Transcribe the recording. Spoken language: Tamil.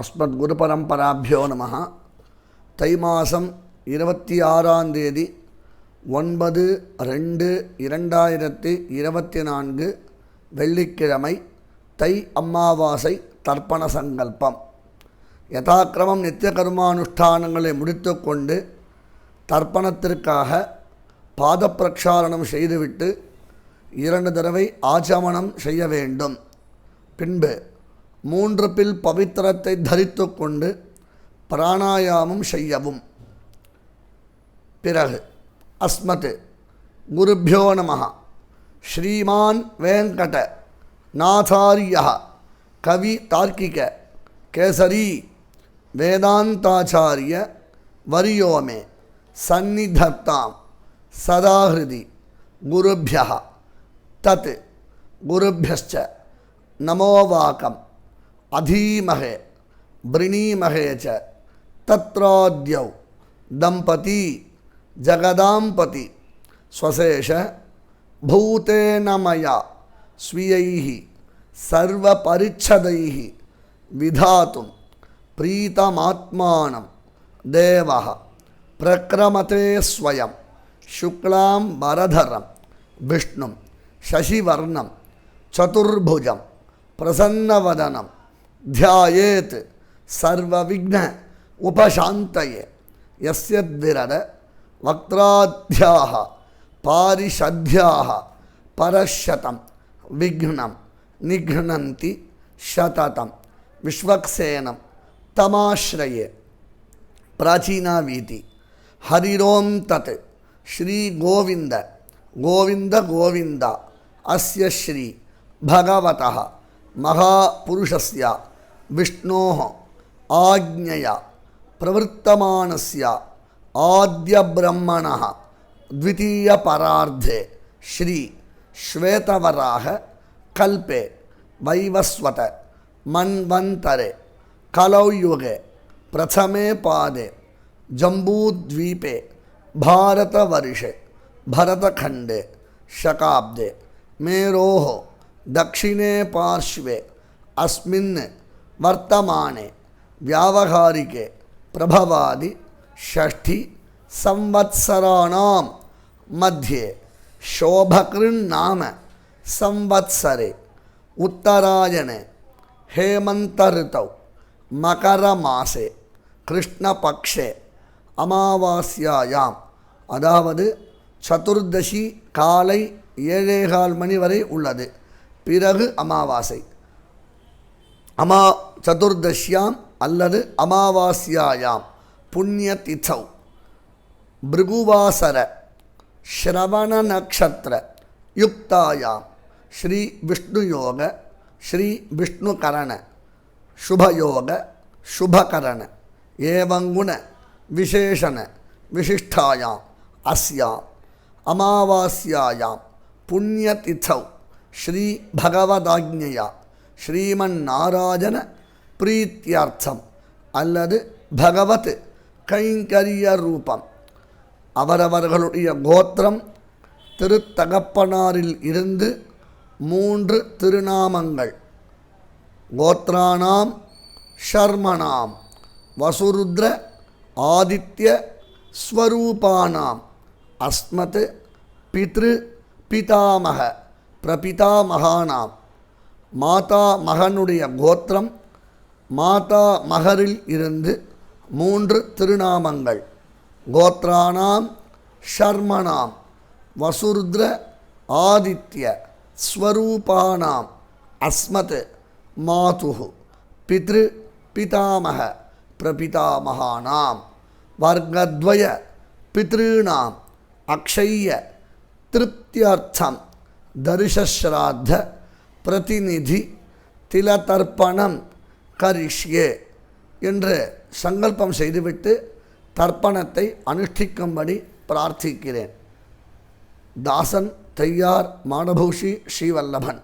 அஸ்மத் குரு பரம்பராபியோ நம தை மாதம் இருபத்தி ஆறாம் தேதி ஒன்பது ரெண்டு இரண்டாயிரத்தி இருபத்தி நான்கு வெள்ளிக்கிழமை தை அம்மாவாசை தர்ப்பண சங்கல்பம். யதாக்கிரமம் நித்திய கர்மானுஷ்டானங்களை முடித்துக்கொண்டு தர்ப்பணத்திற்காக பாத செய்துவிட்டு இரண்டு தடவை ஆச்சமனம் செய்ய வேண்டும். பின்பு மூன்று பில் பவித்திரத்தை தரித்து கொண்டு பிராணாயாமம் செய்யவும். பிறகு அஸ்மத் குருபியோ நம ஸ்ரீமான் வேங்கட நாதாரிய கவி தார்க்கிக கேசரி வேதாந்தாச்சாரிய வரியோமே சந்நிதத்தாம் சதாஹிருதி குருபிய தத் குருபியச்ச நமோவாக்கம் अधीमहे, वृणीमहे च। तत्राद्यौ दंपती जगदापति स्वशेष भूतेन मया, स्वीयैः विधा विधातुं, प्रीतमात्मानं, देवः, प्रक्रमते स्वयं, शुक्लां वरधरं, विष्णुं शशिवर्णं, चतुर्भुजं ध्यायेत् सर्वविघ्न उपशान्तये। यस्य द्विरद वक्त्राध्याः, पारिषद्याः, परशतं विघ्नं निघ्नन्ति शततं विश्वक्सेनं तमाश्रये। प्राचीनावीति हरिरों तत् श्रीगोविन्द, गोविन्द गोविन्द, अस्य श्री भगवतः महापुरुषस्य विष्णोः आज्ञया प्रवृत्तमानस्य आद्यब्रह्मणः द्वितीयपरार्धे श्री श्वेतवराह कल्पे वैवस्वत मन्वन्तरे कलौयुगे प्रथमे पादे जम्बूद्वीपे भारतवर्षे भरतखण्डे शकाब्दे मेरोः दक्षिणे पार्श्वे अस्मिन् वर्तमाने व्यावहारिके प्रभवादि षष्ठी संवत्सराणां मध्ये शोभकृन्नाम संवत्सरे उत्तरायणे हेमन्तऋतौ மகரமாசே கிருஷ்ணபக்ஷே அமாவாஸ்யாயாம் அதாவது சதுர்தசி காலை ஏழேகால் மணி வரை உள்ளது பிறகு அமாவாசை அமா சதுர்தஷ்யாம் அல்லது அமாவாஸ்யாயாம். புண்ணிய திசௌ பிருகுவாசர. ஸ்ரவண நக்ஷத்திர. யுக்தாயாம். ஸ்ரீ விஷ்ணு யோக. ஸ்ரீ விஷ்ணுகரண சுபயோக சுபகரண ஏவங்குண. விசேஷண விசிஷ்டாயாம். அஸ்யாம். அமாவாஸ்யாயாம். புண்ணியதிசௌ ஸ்ரீ பகவதாஜ்ஞயா ஸ்ரீமன் நாராஜன பிரீத்தியார்த்தம் அல்லது பகவத் கைங்கரிய ரூபம். அவரவர்களுடைய கோத்திரம் திருத்தகப்பனாரில் இருந்து மூன்று திருநாமங்கள். கோத்ராணாம் ஷர்மணாம் வசுருத்ர ஆதித்ய ஸ்வரூபானாம் அஸ்மத் பித்ரு பிதாமக பிரபிதாமகானாம். மாதா மகனுடைய கோத்திரம் மாதா மகரில் இருந்து மூன்று திருநாமங்கள். கோத்ரானாம் ஷர்மனாம் வசுருத்ர ஆதித்ய ஸ்வரூபானாம் அஸ்மத் மாதுகு பித்ரு பிதாமக பிரபிதாமகானாம். வர்க்கத்வய பித்ருணாம் அக்ஷய திருப்தியர்த்தம் தரிசஸ்ராத்த பிரதிநிதி திலதர்ப்பணம் கரிஷ்யே என்று சங்கல்பம் செய்துவிட்டு தர்ப்பணத்தை அனுஷ்டிக்கும்படி பிரார்த்திக்கிறேன். தாசன் தையார் மாடபூஷி ஸ்ரீவல்லபன்.